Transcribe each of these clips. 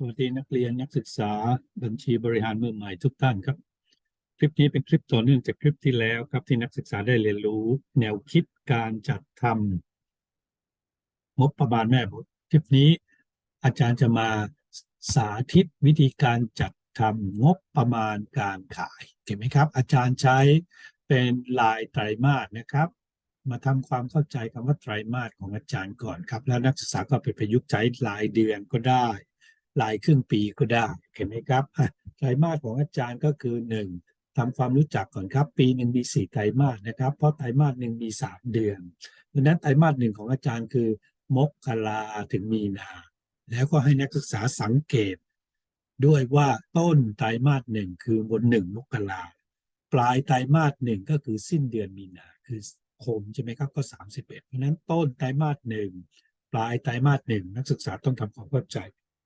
สวัสดีนักเรียนนักศึกษาบัญชีบริหารมือใหม่ทุกท่านครับ คลิปนี้เป็นคลิปต่อเนื่องจากคลิปที่แล้วครับที่นักศึกษาได้เรียนรู้ แนวคิดการจัดทำงบประมาณแม่บทคลิปนี้ อาจารย์จะมาสาธิตวิธีการจัดทำงบประมาณการขายเห็นไหมครับ อาจารย์ใช้เป็นลายไตรมาสนะครับ มาทำความเข้าใจคำว่าไตรมาสของอาจารย์ก่อนครับ แล้วนักศึกษาก็ไปประยุกต์ใช้รายเดือนก็ได้ รายครึ่งปีก็ได้เห็นไหมครับไตรมาสของอาจารย์ก็คือหนึ่งทำความรู้จักก่อนครับ ปีหนึ่งมีสี่ไตรมาสนะครับ เพราะไตรมาสหนึ่งมีสามเดือนดังนั้นไตรมาสหนึ่งของอาจารย์คือ มกราถึงมีนา แล้วก็ให้นักศึกษาสังเกต ด้วยว่าต้นไตรมาสหนึ่งคือบนหนึ่งมกราปลายไตรมาสหนึ่งก็คือสิ้นเดือนมีนาคือคมใช่ไหมครับก็สามสิบเอ็ดเพราะนั้นต้นไตรมาสหนึ่งปลายไตรมาสหนึ่งนักศึกษาต้องทำความเข้าใจ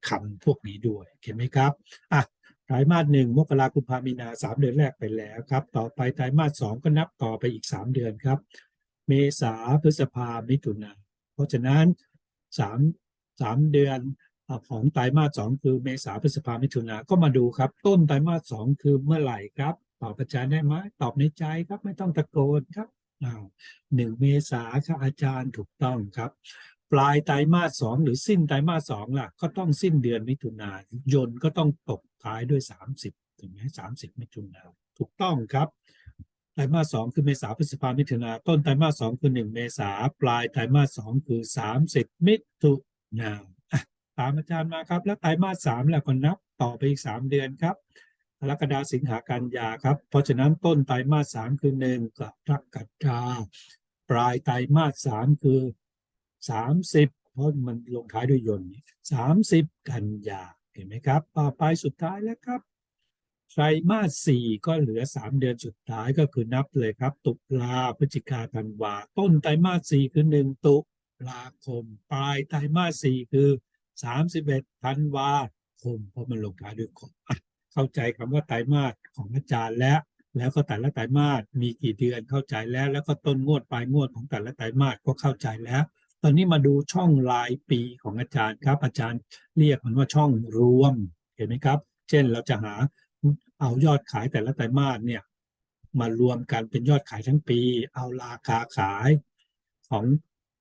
คำพวกนี้ด้วยเห็นไหมครับอะไตรมาสหนึ่งมกราคุมพามีนาสามเดือนแรกไปแล้วครับ ต่อไปไตรมาสสองก็นับต่อไปอีกสามเดือนครับ เมษาพฤษภามิถุนาเพราะฉะนั้นสามสามเดือนของไตรมาสสองคือเมษาพฤษภามิถุนาก็มาดูครับ ต้นไตรมาสสองคือเมื่อไหร่ครับตอบอาจารย์ได้ไหมตอบในใจครับไม่ต้องตะโกนครับอ้าวหนึ่งเมษาครับอาจารย์ถูกต้องครับ ปลายไตรมาสสองหรือสิ้นไตรมาสสองล่ะ ก็ต้องสิ้นเดือนมิถุนายนก็ต้องตกท้ายด้วยสามสิบถึงไหมสามสิบมิถุนาถูกต้องครับไตรมาสสองคือเมษาพฤษภามิถุนาต้นไตรมาสสองคือหนึ่งเมษาปลายไตรมาสสองคือสามสิบมิถุนาตามอาจารย์มาครับ แล้วไตรมาสสามแล้วก็นับต่อไปอีกสามเดือนครับกรกฎาสิงหากันยาครับ เพราะฉะนั้นต้นไตรมาสสามคือหนึ่งกรกฎาปลายไตรมาสสามคือ สามสิบเพราะมันลงท้ายด้วยยนต์สามสิบกันยาเห็นไหมครับต่อไปสุดท้ายแล้วครับไตรมาสสี่ก็เหลือสามเดือนสุดท้ายก็คือนับเลยครับ ตุลาพฤศจิกาธันวา ต้นไตรมาสสี่คือหนึ่งตุลาคม ปลายไตรมาสสี่คือสามสิบเอ็ดธันวาคม เพราะมันลงท้ายด้วยคมอะเข้าใจคำว่าไตรมาสของอาจารย์แล้ว แล้วก็แต่ละไตรมาสมีกี่เดือนเข้าใจแล้ว แล้วก็ต้นงวดปลายงวดของแต่ละไตรมาสก็เข้าใจแล้ว ตอนนี้มาดูช่องรายปีของอาจารย์ครับ อาจารย์เรียกมันว่าช่องรวมเห็นไหมครับ เช่นเราจะหาเอายอดขายแต่ละไตรมาสเนี่ยมารวมกันเป็นยอดขายทั้งปี เอาราคาขายของ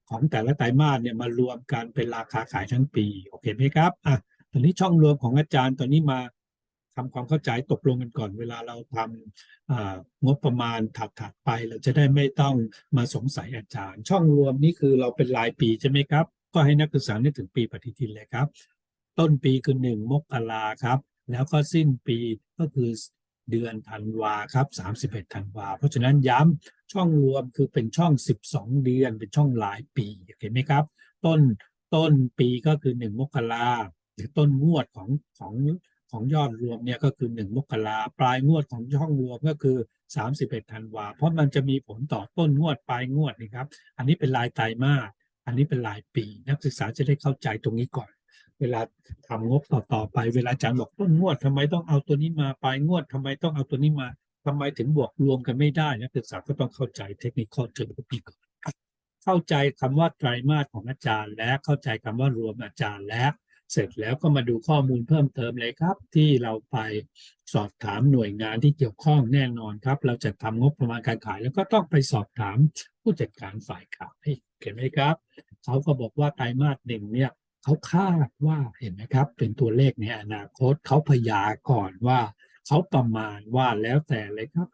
ของแต่ละไตรมาสเนี่ยมารวมกันเป็นราคาขายทั้งปีโอเคไหมครับอะตอนนี้ช่องรวมของอาจารย์ตอนนี้มา ทำความเข้าใจตกลงกันก่อน เวลาเราทำงบประมาณถัดๆไป เราจะได้ไม่ต้องมาสงสัยอาจารย์ ช่องรวมนี่คือเราเป็นรายปีใช่ไหมครับ ก็ให้นักศึกษานึกถึงปีปฏิทินเลยครับ ต้นปีคือหนึ่งมกราครับ แล้วก็สิ้นปีก็คือเดือนธันวาครับ31ธันวา เพราะฉะนั้นย้ำช่องรวมคือเป็นช่อง 12 เดือนเป็นช่องรายปีเห็นไหมครับ ต้นต้นปีก็คือหนึ่งมกราหรือต้นงวดของของ ของยอดรวมเนี่ยก็คือหนึ่งมกราปลายงวดของช่องรวมก็คือ 31ธันวาเพราะมันจะมีผลต่อต้นงวดปลายงวดนี่ครับ อันนี้เป็นรายไตรมาสอันนี้เป็นรายปีนักศึกษาจะได้เข้าใจตรงนี้ก่อน เวลาทำงบต่อต่อไปเวลาอาจารย์บอกต้นงวดทำไมต้องเอาตัวนี้มาปลายงวดทำไมต้องเอาตัวนี้มาทำไมถึงบวกรวมกันไม่ได้นักศึกษาก็ต้องเข้าใจเทคนิคข้อถึงพวกนี้ก่อนเข้าใจคำว่าไตรมาสของอาจารย์ และเข้าใจคำว่ารวมอาจารย์และ เสร็จแล้วก็มาดูข้อมูลเพิ่มเติมเลยครับ ที่เราไปสอบถามหน่วยงานที่เกี่ยวข้องแน่นอนครับ เราจะทำงบประมาณการขาย แล้วก็ต้องไปสอบถามผู้จัดการฝ่ายขายเห็นไหมครับเขาก็บอกว่าไตรมาสหนึ่งเนี่ยเขาคาดว่าเห็นไหมครับ เป็นตัวเลขในอนาคตเขาพยากรณ์ว่าเขาประมาณว่าแล้วแต่เลยครับ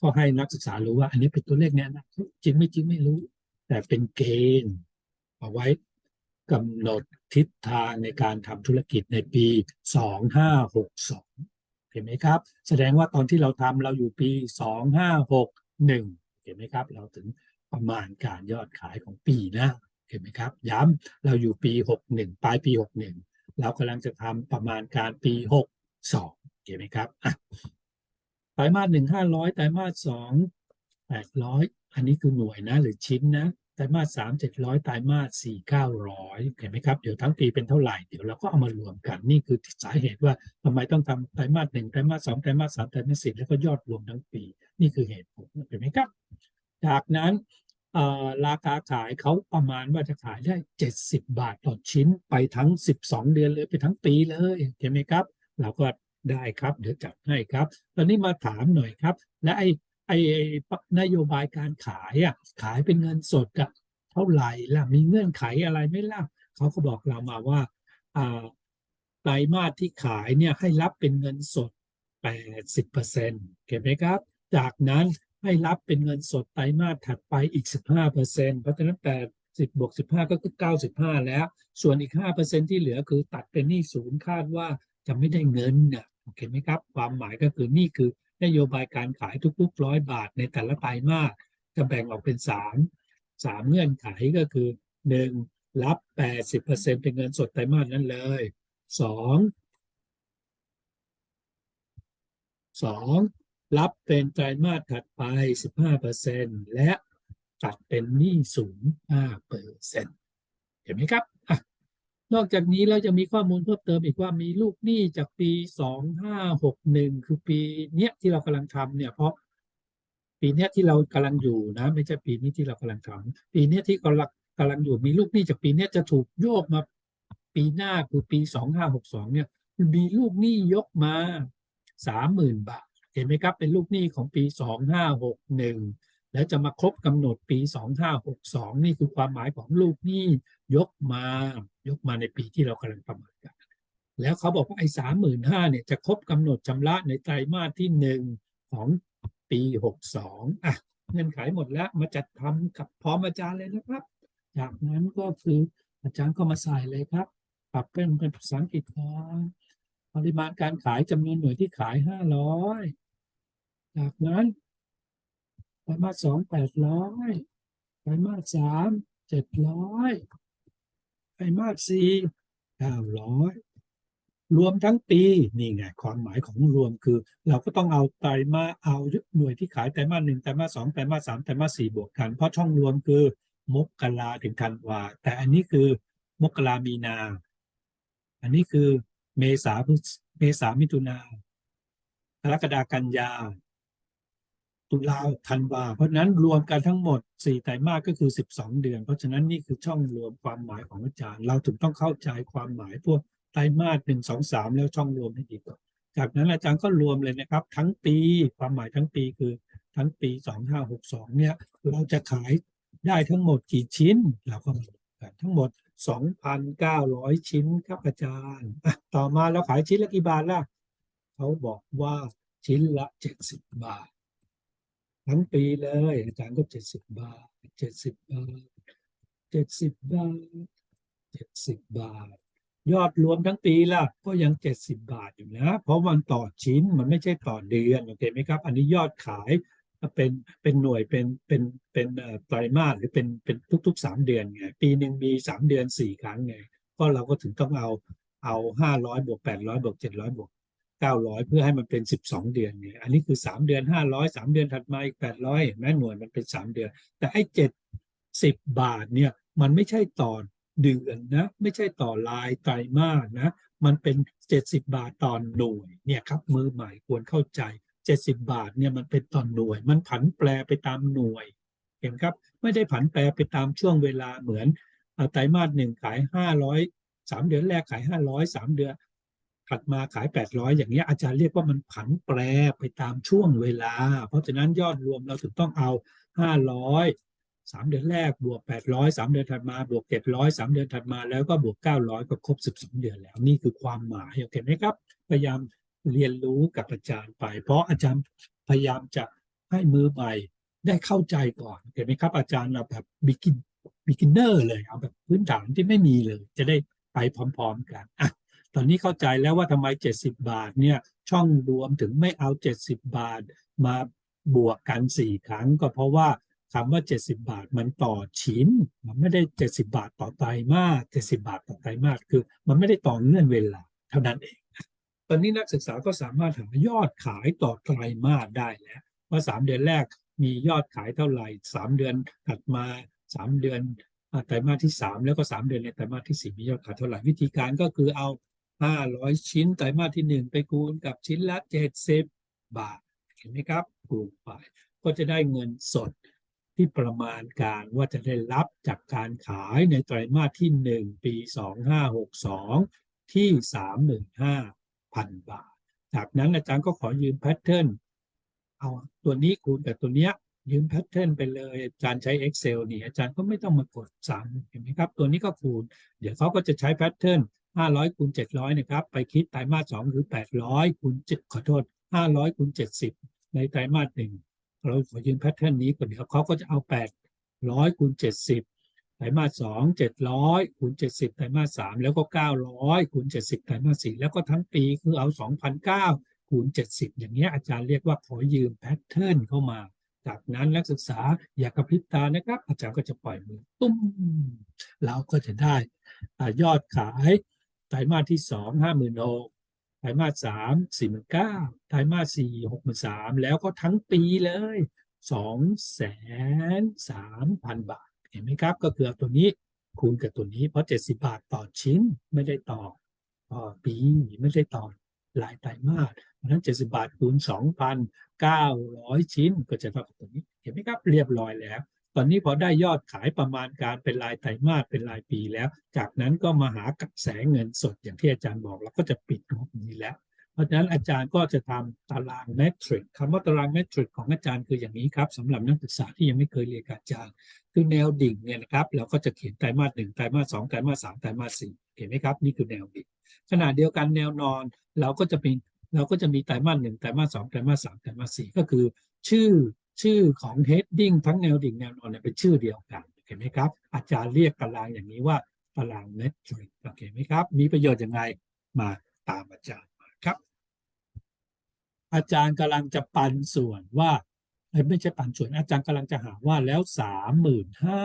ก็ให้นักศึกษารู้ว่า อันนี้เป็นตัวเลขในอนาคตจริงไม่จริงไม่รู้ แต่เป็นเกณฑ์เอาไว้ กำหนดทิศทางในการทำธุรกิจในปี 2562 เห็นไหมครับ แสดงว่าตอนที่เราทำเราอยู่ปี 2561 เห็นไหมครับ เราถึงประมาณการยอดขายของปีนะเห็นไหมครับ ย้ำเราอยู่ปี 61 ปลายปี 61 เรากำลังจะทำประมาณการปี 62 เห็นไหมครับไตรมาสหนึ่งห้าร้อยไตรมาสสองแปดร้อยอันนี้คือหน่วยนะ หรือชิ้นนะ ไตรมาสสามเจ็ดร้อยไตรมาสสี่เก้าร้อยเห็นไหมครับ เดี๋ยวทั้งปีเป็นเท่าไหร่ เดี๋ยวเราก็เอามารวมกัน นี่คือสาเหตุว่าทำไมต้องทำไตรมาสหนึ่งไตรมาสสองไตรมาสสามไตรมาสสี่แล้วก็ยอดรวมทั้งปี นี่คือเหตุผลเห็นไหมครับ จากนั้นราคาขายเขาประมาณว่าจะขายได้เจ็ดสิบบาทต่อชิ้นไปทั้งสิบสองเดือนเลยไปทั้งปีเลยเห็นไหมครับ เราก็ได้ครับเดี๋ยวจัดให้ครับ ตอนนี้มาถามหน่อยครับ และไอ้ ไอ้นโยบายการขายอะขายเป็นเงินสดอะเท่าไหร่ล่ะมีเงื่อนไขอะไรไหมล่ะเขาก็บอกเรามาว่าอ่าไตรมาสที่ขายเนี่ยให้รับเป็นเงินสด 80เปอร์เซ็นต์เห็นไหมครับ จากนั้นให้รับเป็นเงินสดไตรมาสถัดไปอีก 15เปอร์เซ็นต์เพราะฉะนั้น80บวก15 ก็คือ 95 แล้ว ส่วนอีก5เปอร์เซ็นที่เหลือคือตัดเป็นหนี้ศูนย์คาดว่าจะไม่ได้เงินเนี่ยโอเคไหมครับ ความหมายก็คือนี่คือ นโยบายการขายทุกๆร้อยบาทในแต่ละไตรมาสจะแบ่งออกเป็น 3 3 เงื่อนไขก็คือ 1. รับ 80เปอร์เซ็นเป็นเงินสดไตรมาสนั้นเลย 2. สองรับเป็นไตรมาสถัดไป 15%และตัดเป็นหนี้ศูนย์5เปอร์เซ็นต์เห็นไหมครับ นอกจากนี้เราจะมีข้อมูลเพิ่มเติมอีกว่ามีลูกหนี้จากปี2561คือปีเนี้ยที่เรากำลังทำเนี่ยเพราะปีเนี้ยที่เรากำลังอยู่นะ ไม่ใช่ปีนี้ที่เรากำลังทำปีเนี้ยที่กำลังกำลังอยู่มีลูกหนี้จากปีเนี้ยจะถูกโยกมาปีหน้าคือปี2562เนี่ยมีลูกหนี้ยกมาสามหมื่นบาท เห็นไหมครับ เป็นลูกหนี้ของปีสองห้าหกหนึ่งแล้วจะมาครบกำหนดปีสองห้าหกสองนี่คือความหมายของลูกหนี้ยกมา ยกมาในปีที่เรากำลังประเมินกัน แล้วเขาบอกว่าไอ้สามหมื่นห้าเนี่ยจะครบกำหนดชำระในไตรมาสที่หนึ่งของปีหกสองอะเงื่อนไขหมดแล้วมาจัดทำกับพร้อมอาจารย์เลยนะครับ จากนั้นก็คืออาจารย์ก็มาใส่เลยครับ ปรับเป็นเป็นภาษาอังกฤษก่อนปริมาณการขายจำนวนหน่วยที่ขายห้าร้อยจากนั้นไตรมาสสองแปดร้อยไตรมาสสามเจ็ดร้อย ไตรมาสสี่เก้าร้อยรวมทั้งปีนี่ไงความหมายของรวมคือ เราก็ต้องเอาไตรมาเอาหน่วยที่ขายไตรมาสหนึ่งไตรมาสสองไตรมาสสามไตรมาสสี่บวกกัน เพราะช่องรวมคือ มกราถึงธันวาแต่อันนี้คือ มกรามีนา อันนี้คือเมษาพฤษเมษามิถุนากรกฎากันยา ตุลาธันวา เพราะนั้นรวมกันทั้งหมดสี่ไตรมาสก็คือสิบสองเดือน เพราะฉะนั้นนี่คือช่องรวมความหมายของอาจารย์ เราถึงต้องเข้าใจความหมายพวกไตรมาสหนึ่งสองสามแล้วช่องรวมให้ดีก่อนจากนั้นอาจารย์ก็รวมเลยนะครับ ทั้งปีความหมายทั้งปีคือทั้งปีสองห้าหกสองเนี่ยเราจะขายได้ทั้งหมดกี่ชิ้น เราก็มาดูกันทั้งหมด 2,900 ชิ้นครับอาจารย์ ต่อมาเราขายชิ้นละกี่บาทล่ะเขาบอกว่าชิ้นละ 70 บาท ทั้งปีเลย อาจารย์ก็70บบาท70บบาท70บบาท70บบาท ยอดรวมทั้งปีล่ะ ก็ยัง70บาทอยู่นะ เพราะมันต่อชิ้นมันไม่ใช่ต่อเดือนโอเคไหมครับ อันนี้ยอดขายเป็นเป็นหน่วยเป็นเป็นเป็นไตรมาสหรือเป็นเป็นทุกๆสามเดือนไงปีหนึ่งมีสามเดือนสี่ครั้งไงก็เราก็ถึงต้องเอาเอาห้าร้อยบวกแปดร้อยบวกเจ็ดร้อยบวก เก้าร้อยเพื่อให้มันเป็นสิบสองเดือนไงอันนี้คือสามเดือนห้าร้อยสามเดือนถัดมาอีกแปดร้อยแม่หน่วยมันเป็นสามเดือน แต่ไอ้เจ็ดสิบบาทเนี่ยมันไม่ใช่ต่อเดือนนะไม่ใช่ต่อรายไตรมาสนะมันเป็นเจ็ดสิบบาทต่อหน่วยเนี่ยครับมือใหม่ควรเข้าใจเจ็ดสิบบาทเนี่ยมันเป็นต่อหน่วย มันผันแปรไปตามหน่วย เห็นครับไม่ได้ผันแปรไปตามช่วงเวลาเหมือนไตรมาสหนึ่งขายห้าร้อยสามเดือนแรกขายห้าร้อยสามเดือน ถัดมาขายแปดร้อย่างเงี้ยอาจารย์เรียกว่ามันผันแปรไปตามช่วงเวลา เพราะฉะนั้นยอดรวมเราถึงต้องเอาห้าร้อยสามเดือนแรกบวกแปดร้อยสามเดือนถัดมาบวกเจ็ดร้อยสามเดือนถัดมาแล้วก็บวกเก้าร้อยก็ครบสิบสองเดือนแล้ว นี่คือความหมายโอเคไหมครับ พยายามเรียนรู้กับอาจารย์ไป เพราะอาจารย์พยายามจะให้มือใหม่ได้เข้าใจก่อนเห็นไหมครับ อาจารย์เอาแบบ begin beginner เลยเอาแบบพื้นฐานที่ไม่มีเลย จะได้ไปพร้อม ๆ กันอะ ตอนนี้เข้าใจแล้วว่าทำไม 70 บาทเนี่ยช่องรวมถึงไม่เอา 70 บาทมาบวกกัน 4 ครั้ง ก็เพราะว่าคำว่า 70 บาทมันต่อชิ้น มันไม่ได้ 70 บาทต่อไตรมาส70 บาทต่อไตรมาสคือ มันไม่ได้ต่อเงื่อนเวลาเท่านั้นเอง ตอนนี้นักศึกษาก็สามารถหายอดขายต่อไตรมาสได้แล้วว่าสามเดือนแรกมียอดขายเท่าไหร่สามเดือนถัดมาสามเดือนไตรมาสที่สามแล้วก็สามเดือนในไตรมาสที่สี่มียอดขายเท่าไหร่วิธีการก็คือเอา ห้าร้อยชิ้นไตรมาสที่หนึ่งไปคูณกับชิ้นละเจ็ดสิบบาท เห็นไหมครับคูณไปก็จะได้เงินสดที่ประมาณการว่าจะได้รับจากการขายในไตรมาสที่หนึ่งปีสองห้าหกสองที่สามหมื่นห้าพันบาท จากนั้นอาจารย์ก็ขอยืมแพทเทิร์นเอาตัวนี้คูณกับตัวเนี้ยยืมแพทเทิร์นไปเลยอาจารย์ใช้ Excel นี่อาจารย์ก็ไม่ต้องมากดซ้ำเห็นไหมครับ ตัวนี้ก็คูณ เดี๋ยวเขาก็จะใช้แพทเทิร์น 500คูณ700นะครับไปคิดไตรมาส2คือ 800คูณ7ขอโทษ 500คูณ70 ในไตรมาสหนึ่งเราขอยืมแพทเทิร์นนี้ก่อนเดียวเขาก็จะเอา 800คูณ70 ไตรมาส2 700คูณ70 ไตรมาส3แล้วก็ 900คูณ70 ไตรมาส4แล้วก็ทั้งปีคือเอา2,009คูณ70 อย่างเงี้ยอาจารย์เรียกว่าขอยืมแพทเทิร์นเข้ามา จากนั้นนักศึกษาอย่ากระพริบตานะครับ อาจารย์ก็จะปล่อยมือตุ้มเราก็จะได้อยอดขาย รมาสที่สองห้าหมื่นหกไตรมาสสามสี่หมื่นเก้าไตรมาสสี่หกหมื่นสามแล้วก็ทั้งปีเลยสองแสนสามพันบาท เห็นไหมครับ ก็คือตัวนี้คูณกับตัวนี้เพราะเจ็ดสิบาทต่อชิ้นไม่ได้ต่อต่อปีไม่ได้ต่อหลายไตรมาสเพราะนั้นเจ็ดสิบาทคูณสองพัน900ชิ้นก็จะเท่ากับตัวนี้ เห็นไหมครับเรียบร้อยแล้ว ตอนนี้พอได้ยอดขายประมาณการเป็นรายไตรมาสเป็นรายปีแล้ว จากนั้นก็มาหากระแสงเงินสดอย่างที่อาจารย์บอกแล้วก็จะปิดงบนี้แล้ว เพราะฉะนั้นอาจารย์ก็จะทำตารางเมทริกคำว่าตารางเมทริกของอาจารย์คืออย่างนี้ครับสำหรับนักศึกษาที่ยังไม่เคยเรียนกับอาจารย์ คือแนวดิ่งเนี่ยนะครับเราก็จะเขียนไตรมาสหนึ่งไตรมาสสองไตรมาสสามไตรมาสสี่เห็นไหมครับนี่คือแนวดิ่งขณะเดียวกันแนวนอนเราก็จะเป็นเราก็จะมีไตรมาสหนึ่งไตรมาสสองไตรมาสสามไตรมาสสี่ก็คือ ชื่อ ชื่อของ heading ทั้งแนวดิ่งแนวนอนเป็นชื่อเดียวกันเห็นไหมครับ อาจารย์เรียกตารางอย่างนี้ว่าตารางเมทริกโอเคไหมครับ มีประโยชน์ยังไงมาตามอาจารย์มาครับ อาจารย์กำลังจะปันส่วนว่าไม่ใช่ปันส่วนอาจารย์กำลังจะหาว่าแล้วสามหมื่นห้า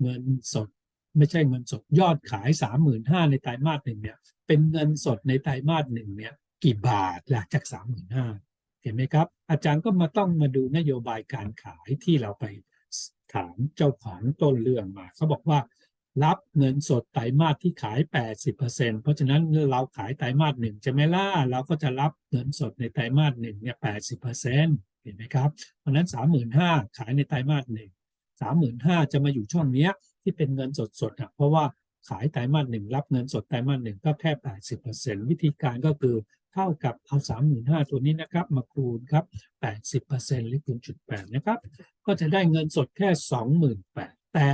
เงินสดไม่ใช่เงินสดยอดขายสามหมื่นห้าในไตรมาสหนึ่งเนี่ยเป็นเงินสดในไตรมาสหนึ่งเนี่ยกี่บาทล่ะจากสามหมื่นห้า เห็นไหมครับ อาจารย์ก็มาต้องมาดูนโยบายการขายที่เราไปถามเจ้าของต้นเรื่องมาเขาบอกว่า รับเงินสดไตรมาสที่ขาย 80%เพราะฉะนั้นเราขายไตรมาสหนึ่งใช่ไหมล่ะเราก็จะรับเงินสดในไตรมาสหนึ่งเนี่ย80%เห็นไหมครับเพราะนั้น35,000ขายในไตรมาสหนึ่ง35,000จะมาอยู่ช่องเนี้ยที่เป็นเงินสดสดอะเพราะว่าขายไตรมาสหนึ่งรับเงินสดไตรมาสหนึ่งก็แค่80%วิธีการก็คือ เท่ากับเอา 35,000 ตัวนี้นะครับ มาคูณครับ 80%หรือคูณจุด8นะครับ ก็จะได้เงินสดแค่ 28,000 แต่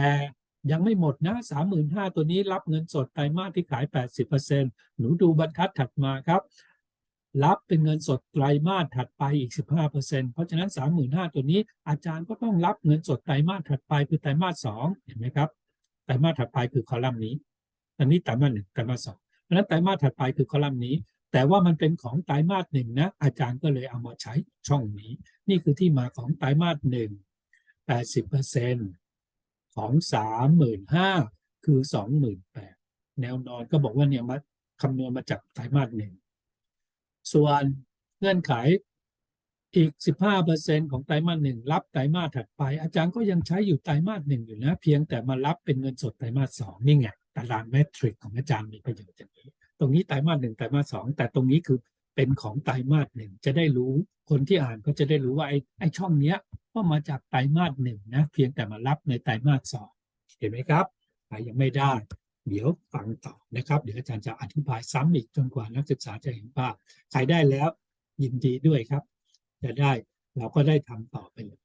ยังไม่หมดนะ 35,000 ตัวนี้รับเงินสดไตรมาสที่ขาย 80%หนูดูบรรทัดถัดมาครับ รับเป็นเงินสดไตรมาสถัดไปอีก 15%เพราะฉะนั้น 35,000 ตัวนี้อาจารย์ก็ต้องรับเงินสดไตรมาสถัดไปคือไตรมาส2เห็นไหมครับ ไตรมาสถัดไปคือคอลัมน์นี้ อันนี้ไตรมาสหนึ่งไตรมาสสองเพราะฉะนั้นไตรมาสถัดไปคือคอลัมน์นี้ แต่ว่ามันเป็นของไตรมาสหนึ่งนะอาจารย์ก็เลยเอามาใช้ช่องนี้ นี่คือที่มาของไตรมาสหนึ่งแปดสิบเปอร์เซ็นของสามหมื่นห้าคือสองหมื่นแปดแนวนอนก็บอกว่าเนี่ยมาคำนวณมาจากไตรมาสหนึ่งส่วนเงื่อนไขอีก 15%ของไตรมาสหนึ่งรับไตรมาสถัดไป อาจารย์ก็ยังใช้อยู่ไตรมาสหนึ่งอยู่นะ เพียงแต่มารับเป็นเงินสดไตรมาสสองนี่ไงตารางเมทริกของอาจารย์มีประโยชน์อย่างนี้ ตรงนี้ไตรมาสหนึ่งไตรมาสสองแต่ตรงนี้คือเป็นของไตรมาสหนึ่งจะได้รู้คนที่อ่านก็จะได้รู้ว่าไอ้ไอ้ช่องเนี้ยก็มาจากไตรมาสหนึ่งนะ เพียงแต่มารับในไตรมาสสองเห็นไหมครับใครยังไม่ได้ เดี๋ยวฟังต่อนะครับ เดี๋ยวอาจารย์จะอธิบายซ้ำอีกจนกว่านักศึกษาจะเห็นภาพใครได้แล้วยินดีด้วยครับ จะได้เราก็ได้ทำต่อไปเลย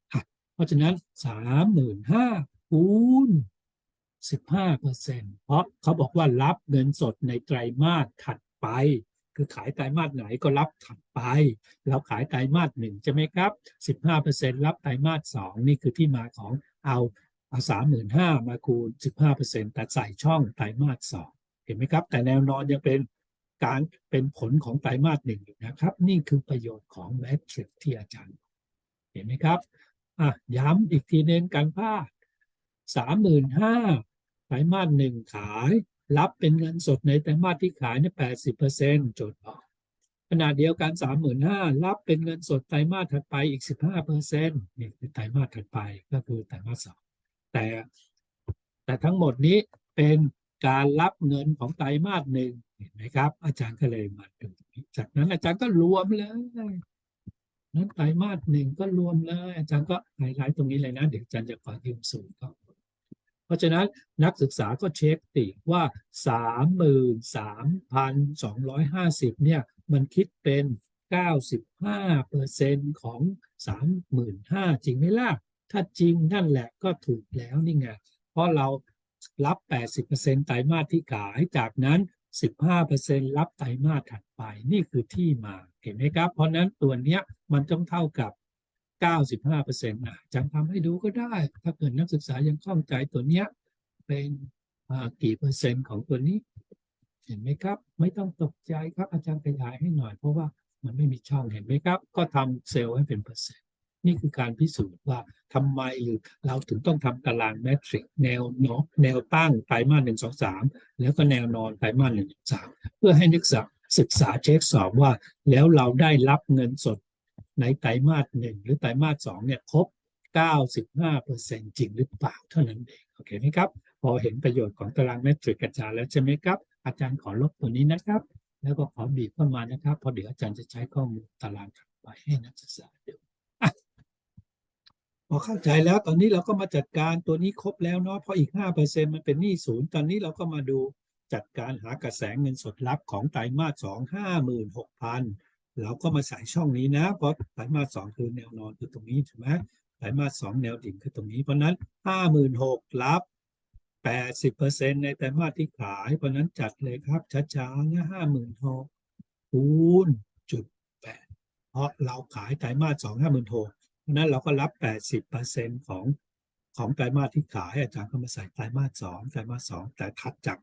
เพราะฉะนั้นสามหมื่นห้าคูณ สิบห้าเพราะเขาบอกว่ารับเงินสดในไตรมาสถัดไป คือขายไตรมาสไหนก็รับถัดไป เราขายไตรมาสหนึ่งใช่ไหมครับสิบห้าเปอร์เซ็นรับไตรมาสสองนี่คือที่มาของเอาเอาสามหมื่นห้ามาคูณสิบห้าเปอร์เซ็นแต่ใส่ช่องไตรมาสสองเห็นไหมครับ แต่แนวนอนยังเป็นการเป็นผลของไตรมาสหนึ่งอยู่นะครับ นี่คือประโยชน์ของแมทริกที่อาจารย์ เห็นไหมครับอะย้ำอีกทีเน้นการพลาดสามหมื่นห้า ไตรมาสหนึ่งขาย รับเป็นเงินสดในไตรมาสที่ขายเนี่ยแปดสิบเปอร์เซ็นต์จดออกขณะเดียวกันสามหมื่นห้ารับเป็นเงินสดไตรมาสถัดไปอีกสิบห้าเปอร์เซ็นต์นี่คือไตรมาสถัดไปก็คือไตรมาสสองแต่แต่ทั้งหมดนี้เป็นการรับเงินของไตรมาสหนึ่งเห็นไหมครับ อาจารย์ก็เลยมาดูจากนั้นอาจารย์ก็รวมเลยนั้นไตรมาสหนึ่งก็รวมเลยอาจารย์ก็ไฮไลท์ตรงนี้เลยนะ เดี๋ยวอาจารย์จะขอยืมสูตรก็ ราะฉะนั้นนักศึกษาก็เช็คติว่าสามหมื่นสามพันสองร้อยห้าสิบเนี่ย มันคิดเป็นเก้าสิบห้าเปอร์เซ็นของสามหมื่นห้าจริงไหมล่ะ ถ้าจริงนั่นแหละก็ถูกแล้วนี่ไง เพราะเรารับ 80%ไตรมาสที่ขายจากนั้น 15%รับไตรมาสถัดไป นี่คือที่มา เห็นไหมครับ เพราะนั้นตัวเนี้ยมันต้องเท่ากับ 95%นะจำทำให้ดูก็ได้ ถ้าเกิดนักศึกษายังข้องใจตัวเนี้ยเป็นอ่ากี่เปอร์เซ็นต์ของตัวนี้ เห็นไหมครับ ไม่ต้องตกใจครับอาจารย์ขยายให้หน่อย เพราะว่ามันไม่มีช่องเห็นไหมครับ ก็ทำเซลล์ให้เป็นเปอร์เซ็นต์นี่คือการพิสูจน์ว่าทำไมเราถึงต้องทำตารางแมทริกแนวโนแนวตั้งไตรมาสหนึ่งสองสามแล้วก็แนวนอนไตรมาสหนึ่งสามเพื่อให้นักศึกษาศึกษาเช็คสอบว่า แล้วเราได้รับเงินสด ในไตรมาสหนึ่งหรือไตรมาสสองเนี่ยครบ 95%จริงหรือเปล่าเท่านั้นเองโอเคไหมครับ พอเห็นประโยชน์ของตารางแมทริกอาจารย์แล้วใช่ไหมครับ อาจารย์ขอลบตัวนี้นะครับ แล้วก็ขอบีบเข้ามานะครับพราะเดี๋ยวอาจารย์จะใช้ข้อมูลตารางถัดไปให้นักศึกษาดูพอเข้าใจแล้วตอนนี้เราก็มาจัดการตัวนี้ครบแล้วเนาะเพราะอีก 5%มันเป็นหนี้ศูนย์ตอนนี้เราก็มาดูจัดการหากระแสเงินสดรับของไตรมาสสองห้าหมื่นหกพัน เราก็มาใส่ช่องนี้นะ เพราะไตรมาสสองคือแนวนอนคือตรงนี้ถูกไหมไตรมาสสองแนวดิ่งคือตรงนี้ เพราะนั้นห้าหมื่นหกรับแปดสิบเปอร์เซ็นในไตรมาสที่ขาย เพราะนั้นจัดเลยครับช้าๆนะห้าหมื่นหกคูณจุดแปดเพราะเราขายไตรมาสสองห้าหมื่นหกเพราะนั้นเราก็รับ80%ของของไตรมาสที่ขายอาจารย์ก็มาใส่ไตรมาสสองไตรมาสสองแต่ถัดจาก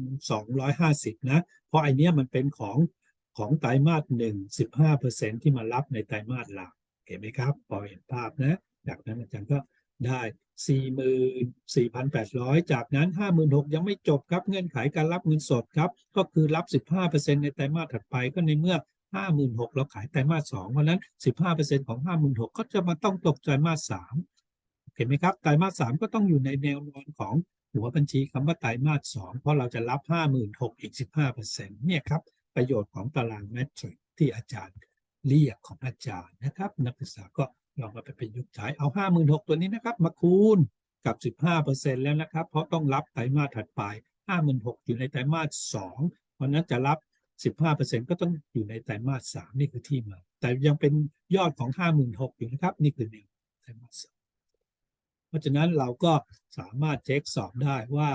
5,250นะ เพราะไอเนี้ยมันเป็นของ ของไตรมาสหนึ่ง15%ที่มารับในไตรมาสหลักเห็นไหมครับพอเห็นภาพนะจากนั้นอาจารย์ก็ได้44,800จากนั้น56,000ยังไม่จบครับเงื่อนไขการรับเงินสดครับ ก็คือรับ15%ในไตรมาสถัดไปก็ในเมื่อห้าหมื่นหกเราขายไตรมาสสองเพราะฉะนั้นสิบห้าเปอร์เซ็นของห้าหมื่นหกก็จะมาต้องตกไตรมาสสามเห็นไหมครับไตรมาสสามก็ต้องอยู่ในแนวนอนของหัวบัญชีคำว่าไตรมาสสองเพราะเราจะรับห้าหมื่นหกอีกสิบห้าเปอร์เซ็นเนี่ยครับ ประโยชน์ของตารางแมทริกที่อาจารย์เรียกของอาจารย์นะครับ นักศึกษาก็ลองมาไปประยุกต์ใช้เอาห้าหมื่นหกตัวนี้นะครับ มาคูณกับสิบห้าเปอร์เซ็นแล้วนะครับ เพราะต้องรับไตรมาสถัดไปห้าหมื่นหกอยู่ในไตรมาสสองเพราะนั้นจะรับ 15%ก็ต้องอยู่ในไตรมาสสามนี่คือที่มา แต่ยังเป็นยอดของ 56,000 อยู่นะครับ นี่คือแนไตรมาสสามเพราะฉะนั้นเราก็สามารถเช็คสอบได้ว่า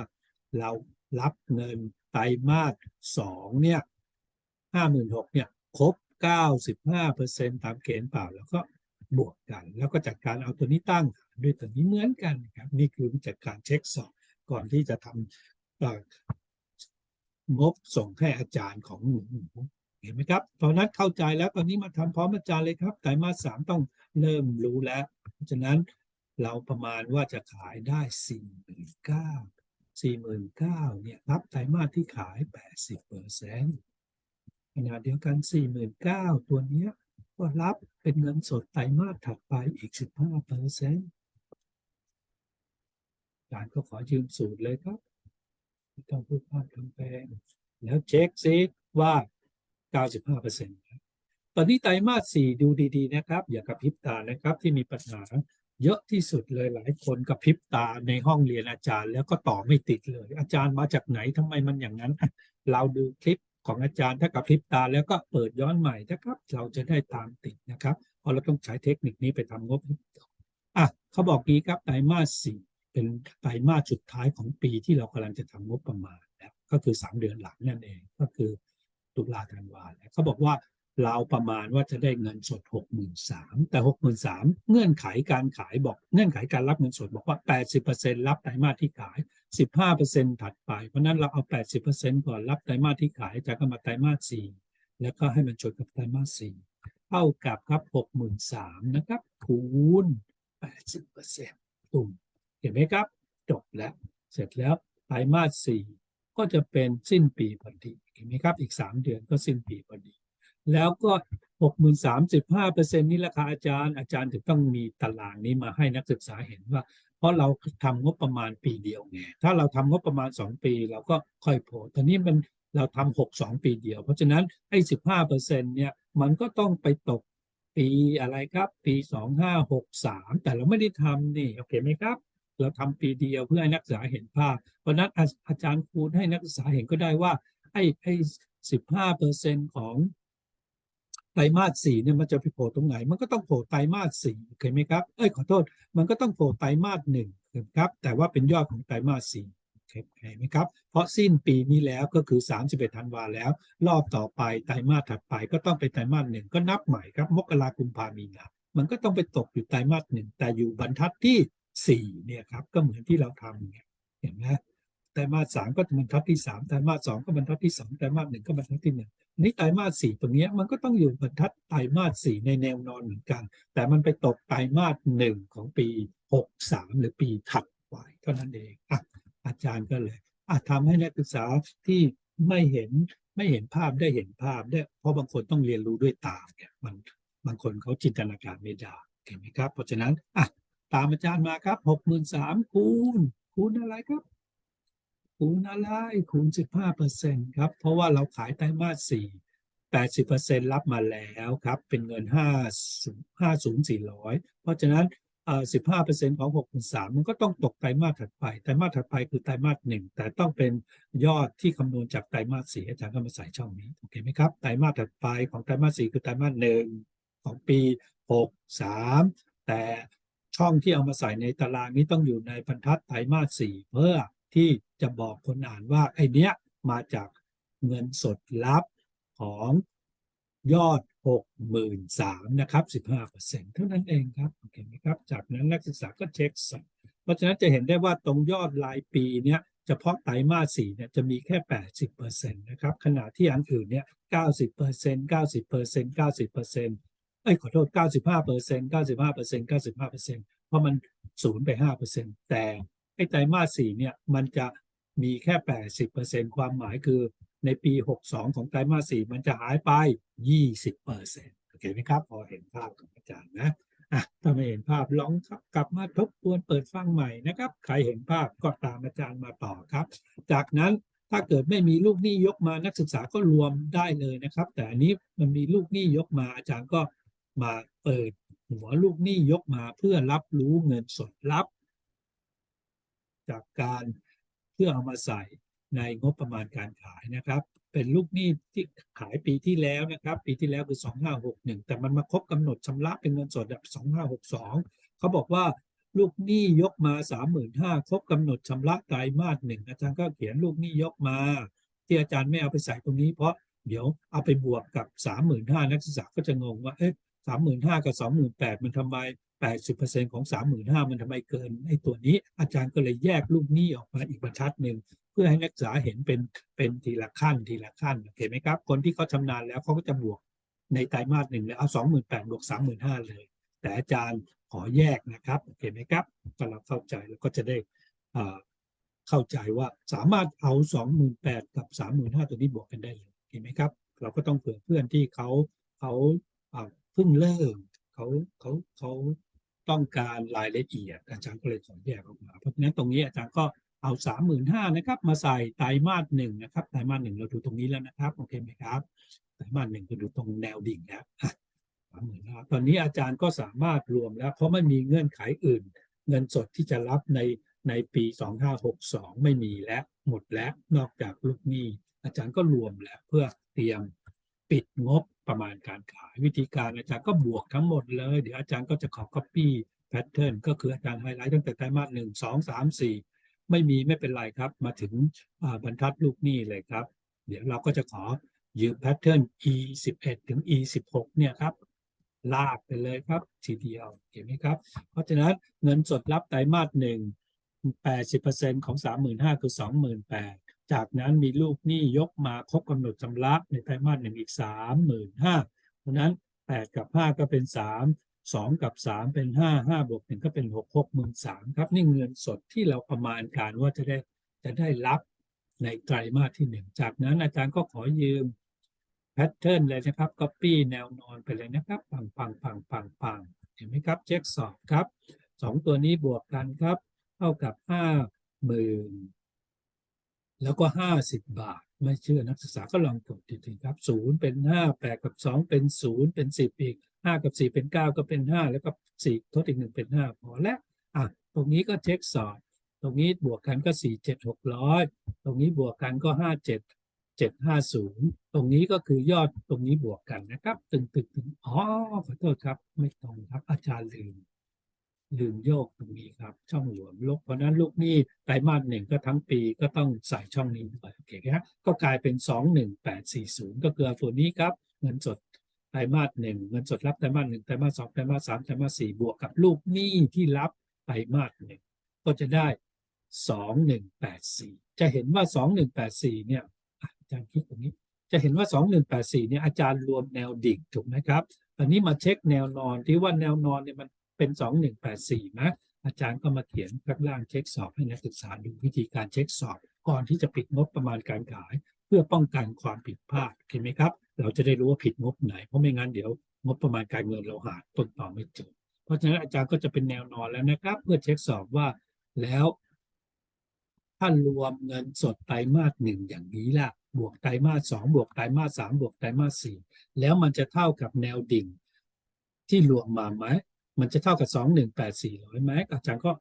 เรารับเงินไตรมาส 2 เนี่ย สองเนี่ย56,000เนี่ยครบ95%ตามเกณฑ์เปล่าแล้วก็บวกกัน แล้วก็จัดการเอาตัวนี้ตั้งด้วยตัวนี้เหมือนกันครับนี่คือวิธีการเช็คสอบก่อนที่จะทำเอ่องบส่งให้อาจารย์ของหนูเห็นไหมครับ ตอนนั้นเข้าใจแล้วตอนนี้มาทำพร้อมอาจารย์เลยครับไตรมาสสามต้องเริ่มรู้แล้ว เพราะฉะนั้นเราประมาณว่าจะขายได้สี่หมื่นเก้าสี่หมื่นเก้าเนี่ยรับไตรมาสที่ขายแปดสิบเปอร์เซ็นต์ ขณะเดียวกันสี่หมื่นเก้าตัวนี้ก็รับเป็นเงินสดไตรมาสถัดไปอีกสิบห้าเปอร์เซ็นต์อาจารย์ก็ขอยืมสูตรเลยครับไม่ต้องพูดพลาดคำแพงแล้วเช็คซิว่า 95%ตอนนี้ไตรมาส 4 ดูดีๆ นะครับ อย่ากระพริบตานะครับที่มีปัญหาเยอะที่สุดเลยหลายคนกระพริบตาในห้องเรียนอาจารย์ แล้วก็ต่อไม่ติดเลย อาจารย์มาจากไหนทำไมมันอย่างนั้น เราดูคลิป ของอาจารย์ถ้ากระพริบตาแล้วก็เปิดย้อนใหม่นะครับ เราจะได้ตามติดนะครับ เพราะเราต้องใช้เทคนิคนี้ไปทำงบอะเขาบอกกี้ครับไตรมาสสี่เป็นไตรมาสสุดท้ายของปีที่เรากำลังจะทำงบประมาณแล้วก็คือ 3 เดือนหลังนั่นเองก็คือตุลาธันวาแล้วเขาบอกว่า เราประมาณว่าจะได้เงินสด 63,000แต่63,000เงื่อนไขการขายบอกเงื่อนไขการรับเงินสดบอกว่า 80%รับไตรมาสที่ขาย 15%ถัดไป เพราะนั้นเราเอา 80%ก่อนรับไตรมาสที่ขายจากก็มาไตรมาส4แล้วก็ให้มันจดกับไตรมาส4เท่ากับครับ 63,000นะครับคูณ 80%ตุ่มเห็นไหมครับ จบแล้ว เสร็จแล้วไตรมาสสี่ก็จะเป็นสิ้นปีพอดีเห็นไหมครับอีกสามเดือนก็สิ้นปีพอดี แล้วก็หกหมื่นสามสิบห้าเปอร์เซ็นนี่ราคาอาจารย์อาจารย์ถึงต้องมีตารางนี้มาให้นักศึกษาเห็นว่า เพราะเราทำงบประมาณปีเดียวไงถ้าเราทำงบประมาณสองปีเราก็ค่อยโผล่ตอนนี้มันเราทำหกสองปีเดียว เพราะฉะนั้นไอ้สิบห้าเปอร์เซ็นเนี่ยมันก็ต้องไปตกปีอะไรครับปีสองห้าหกสามแต่เราไม่ได้ทำนี่โอเคไหมครับ เราทำปีเดียวเพื่อให้นักศึกษาเห็นภาพ เพราะนั้นอาอาจารย์คูณให้นักศึกษาเห็นก็ได้ว่าไอ้ไอ้สิบห้าเปอร์เซ็นของ ไตรมาสสี่เนี่ยมันจะไปโผล่ตรงไหน มันก็ต้องโผล่ไตรมาสสี่โอเคไหมครับ เอ้ยขอโทษ มันก็ต้องโผล่ไตรมาสหนึ่งครับ แต่ว่าเป็นยอดของไตรมาสสี่โอเคไหมครับ เพราะสิ้นปีนี้แล้วก็คือ 31ธันวาแล้ว รอบต่อไปไตรมาสถัดไปก็ต้องเป็นไตรมาสหนึ่งก็นับใหม่ครับมกราคมพามีนามันก็ต้องไปตกอยู่ไตรมาสหนึ่งแต่อยู่บรรทัดที่สี่เนี่ยครับก็เหมือนที่เราทำเนี่ยเห็นไหมไตรมาสสามก็บรรทัดที่สามไตรมาสสองก็บรรทัดที่สองไตรมาสหนึ่งก็บรรทัดที่ห นึ่ไตรมาสสี่ตรงนี้มันก็ต้องอยู่บรรทัดไตรมาสสี่ในแนวนอนเหมือนกัน แต่มันไปตกไตรมาสหนึ่งของปีหกสามหรือปีถัดไปเท่านั้นเองอะอาจารย์ก็เลยอะทำให้นักศึกษาที่ไม่เห็นไม่เห็นภาพได้เห็นภาพได้เพราะบางคนต้องเรียนรู้ด้วยตาเนี่ยมันบางคนเขาจินตนาการไม่ได้เห็นไหมครับ เพราะฉะนั้นอะตามอาจารย์มาครับหกหมื่นสามคูณคูณอะไรครับ คูณอะไรคูณสิบห้าเปอร์เซ็นครับ เพราะว่าเราขายไตรมาสสี่แปดสิเปอร์เซ็นรับมาแล้วครับ เป็นเงินห้าห้าศูนย์สี่ร้อยเพราะฉะนั้นเอ่อสิบห้าเปอร์เซ็นของหกสามมันก็ต้องตกไตรมาสถัดไป ไตรมาสถัดไปคือไตรมาสหนึ่งแต่ต้องเป็นยอดที่คำนวณจากไตรมาสสี่อาจารย์ก็มาใส่ช่องนี้ โอเคไหมครับ ไตรมาสถัดไปของไตรมาสสี่คือไตรมาสหนึ่งของปีหกสามแต่ช่องที่เอามาใส่ในตารางนี้ต้องอยู่ในบรรทัดไตรมาสสี่เพื่อ ที่จะบอกคนอ่านว่าไอเนี้ยมาจากเงินสดรับของยอด 63,000นะครับ 15%เท่านั้นเองครับโอเคไหมครับ จากนั้นนักศึกษาก็เช็คสัเพราะฉะนั้นจะเห็นได้ว่าตรงยอดรายปีเนี้ยเฉพาะไตรมาสสี่เนี่ยจะมีแค่ 80%นะครับ ขณะที่อันอื่นเนี่ย 90% 90% 90%เอ้ยขอโทษ 95% 95% 95%เพราะมันศูนย์ไป 5%แต่ ไอ้ไตรมาสสี่เนี่ยมันจะมีแค่ 80%ความหมายคือในปี 62 ของไตรมาสสี่มันจะหายไป 20%โอเคไหมครับ พอเห็นภาพของอาจารย์นะอะถ้าไม่เห็นภาพลองกลับมาทบทวนเปิดฟังใหม่นะครับ ใครเห็นภาพก็ตามอาจารย์มาต่อครับ จากนั้นถ้าเกิดไม่มีลูกหนี้ยกมานักศึกษาก็รวมได้เลยนะครับ แต่อันนี้มันมีลูกหนี้ยกมาอาจารย์ก็มาเปิดหัวลูกหนี้ยกมาเพื่อรับรู้เงินสดรับ จากการเพื่อเอามาใส่ในงบประมาณการขายนะครับ เป็นลูกหนี้ที่ขายปีที่แล้วนะครับ ปีที่แล้วคือ 2561 แต่มันมาครบกำหนดชำระเป็นเงินสดแบบ 2562 เขาบอกว่าลูกหนี้ยกมา 35,000ครบกำหนดชำระไตรมาสหนึ่งอาจารย์ก็เขียนลูกหนี้ยกมา ที่อาจารย์ไม่เอาไปใส่ตรงนี้เพราะเดี๋ยวเอาไปบวกกับ 35,000นักศึกษาก็จะงงว่าเอ๊ะ35,000กับ 28,000มันทำไม 80%ของ 35,000มันทำไมเกินไอ้ตัวนี้ อาจารย์ก็เลยแยกลูกหนี้ออกมาอีกบรรทัดหนึ่งเพื่อให้นักศึกษาเห็นเป็นเป็นทีละขั้นทีละขั้นโอเคไหมครับ คนที่เขาชำนาญแล้วเขาก็จะบวกในไตรมาสหนึ่งเลยเอา28,000บวก35,000เลย แต่อาจารย์ขอแยกนะครับโอเคไหมครับก็เราเข้าใจแล้วก็จะได้เข้าใจว่าสามารถเอา 28,000กับ 35,000ตัวนี้บวกกันได้เลยโอเคไหมครับ เราก็ต้องเผื่อเพื่อนที่เขาเขาเพิ่งเริ่มเขาเขาเขา ต้องการรายละเอียด อาจารย์ก็เลยขอแยกออกมา เพราะฉะนั้นตรงนี้อาจารย์ก็เอาสามหมื่นห้านะครับมาใส่ไตรมาสหนึ่งนะครับไตรมาสหนึ่งเราดูตรงนี้แล้วนะครับโอเคไหมครับไตรมาสหนึ่งก็ดูตรงแนวดิ่งแล้วสามหมื่นห้าตอนนี้อาจารย์ก็สามารถรวมแล้ว เพราะไม่มีเงื่อนไขอื่น เงินสดที่จะรับในในปีสองห้าหกสองไม่มีแล้วหมดแล้วนอกจากลูกหนี้ อาจารย์ก็รวมแล้วเพื่อเตรียม ปิดงบประมาณการขาย วิธีการอาจารย์ก็บวกทั้งหมดเลย เดี๋ยวอาจารย์ก็จะขอ copy pattern ก็คืออาจารย์ไฮไลท์ตั้งแต่ไตรมาสหนึ่งสองสามสี่ไม่มีไม่เป็นไรครับ มาถึงบรรทัดลูกหนี้เลยครับ เดี๋ยวเราก็จะขอยืม pattern e 1 1ถึง e 1 6เนี่ยครับ ลากไปเลยครับ ทีเดียวเห็นไหมครับ เพราะฉะนั้นเงินสดรับไตรมาสหนึ่ง80%ของ35,000คือ28,000 จากนั้นมีลูกหนี้ยกมาครบกำหนดชำระในไตรมาสหนึ่งอีก35,000เพราะนั้น8กับ5ก็เป็น3 2กับ3เป็น5 5บวก1ก็เป็น6 6 1 3ครับนี่เงินสดที่เราประมาณการว่าจะได้จะได้รับในไตรมาสที่1จากนั้นอาจารย์ก็ขอยืมแพทเทิร์นเลยนะครับ Copy แนวนอนไปเลยนะครับปังปังปังปังปังเห็นไหมครับเช็คสอบครับสองตัวนี้บวกกันครับ เท่ากับห้าหมื่น แล้วก็ห้าสิบบาท ไม่เชื่อนักศึกษาก็ลองกดดีๆครับศูนย์เป็นห้าแปดกับสองเป็นศูนย์เป็นสิบอีกห้ากับสี่เป็นเก้าก็เป็นห้าแล้วก็สี่ทดอีกหนึ่งเป็นห้าพอแล้วอะตรงนี้ก็เช็คสอบตรงนี้บวกกันก็สี่เจ็ดหกร้อยตรงนี้บวกกันก็ห้าเจ็ดเจ็ดห้าศูนย์ตรงนี้ก็คือยอดตรงนี้บวกกันนะครับ ตึงตึงตึงอ๋อขอโทษครับ ไม่ตรงครับอาจารย์ลืม ลืมโยกตรงนี้ครับ ช่องหลวมลบเพราะนั้นลูกหนี้ไตรมาสหนึ่งก็ทั้งปีก็ต้องใส่ช่องนี้ไปโอเคครับก็กลายเป็นสองหนึ่งแปดสี่ศูนย์ก็คือส่วนนี้ครับ เงินสดไตรมาสหนึ่งเงินสดรับไตรมาสหนึ่งไตรมาสสองไตรมาสสามไตรมาสสี่บวกกับลูกหนี้ที่รับไตรมาสหนึ่งก็จะได้สองหนึ่งแปดสี่จะเห็นว่าสองหนึ่งแปดสี่เนี่ยอาจารย์คิดตรงนี้ จะเห็นว่าสองหนึ่งแปดสี่เนี่ยอาจารย์รวมแนวดิ่งถูกไหมครับอันนี้มาเช็คแนวนอนที่ว่าแนวนอนเนี่ยมัน เป็นสองหนึ่งแปดสี่นะอาจารย์ก็มาเขียนข้างล่างเช็คสอบให้นักศึกษาดูวิธีการเช็คสอบ ก่อนที่จะปิดงบประมาณการขาย เพื่อป้องกันความผิดพลาดเห็นไหมครับ เราจะได้รู้ว่าผิดงบไหนเพราะไม่งั้นเดี๋ยวงบประมาณการเงินเราหาต้นต่อไม่เจอเพราะฉะนั้นอาจารย์ก็จะเป็นแนวนอนแล้วนะครับ เพื่อเช็คสอบว่าแล้วถ้ารวมเงินสดไตรมาสหนึ่งอย่างนี้ล่ะ บวกไตรมาสสองบวกไตรมาสสามบวกไตรมาสสี่แล้วมันจะเท่ากับแนวดิ่ง ที่รวมมาไหม มันจะเท่ากับสองหนึ่งแปดสี่ร้อยไหมอาจารย์ก็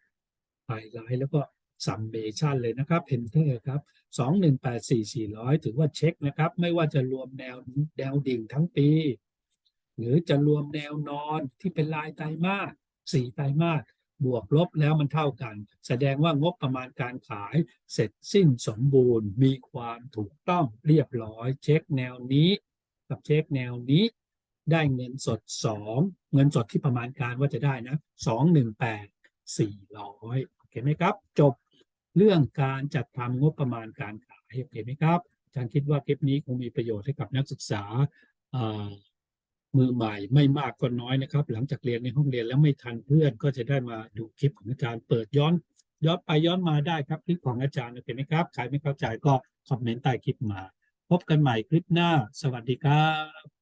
ไฮไลท์แล้วก็ซัมเมชันเลยนะครับ enter ครับสองหนึ่งแปดสี่สี่ร้อยถือว่าเช็คนะครับ ไม่ว่าจะรวมแนวแนวดิ่งทั้งปี หรือจะรวมแนวนอนที่เป็นลายไตรมาสสี่ไตรมาสบวกลบแล้วมันเท่ากัน แสดงว่างบประมาณการขายเสร็จสิ้นสมบูรณ์ มีความถูกต้องเรียบร้อย เช็คแนวนี้ กับเช็คแนวนี้ ได้เงินสดสองเงินสดที่ประมาณการว่าจะได้นะสองหนึ่งแปดสี่ร้อยโอเคไหมครับ จบเรื่องการจัดทำงบประมาณการขายโอเคไหมครับอาจารย์คิดว่าคลิปนี้คงมีประโยชน์ให้กับนักศึกษาอ่ามือใหม่ไม่มากก็น้อยนะครับ หลังจากเรียนในห้องเรียนแล้วไม่ทันเพื่อนก็จะได้มาดูคลิปของอาจารย์เปิดย้อนย้อนไปย้อนมาได้ครับคลิปของอาจารย์โอเคไหมครับใครไม่เข้าใจก็คอมเมนต์ใต้คลิปมา พบกันใหม่คลิปหน้า สวัสดีครับ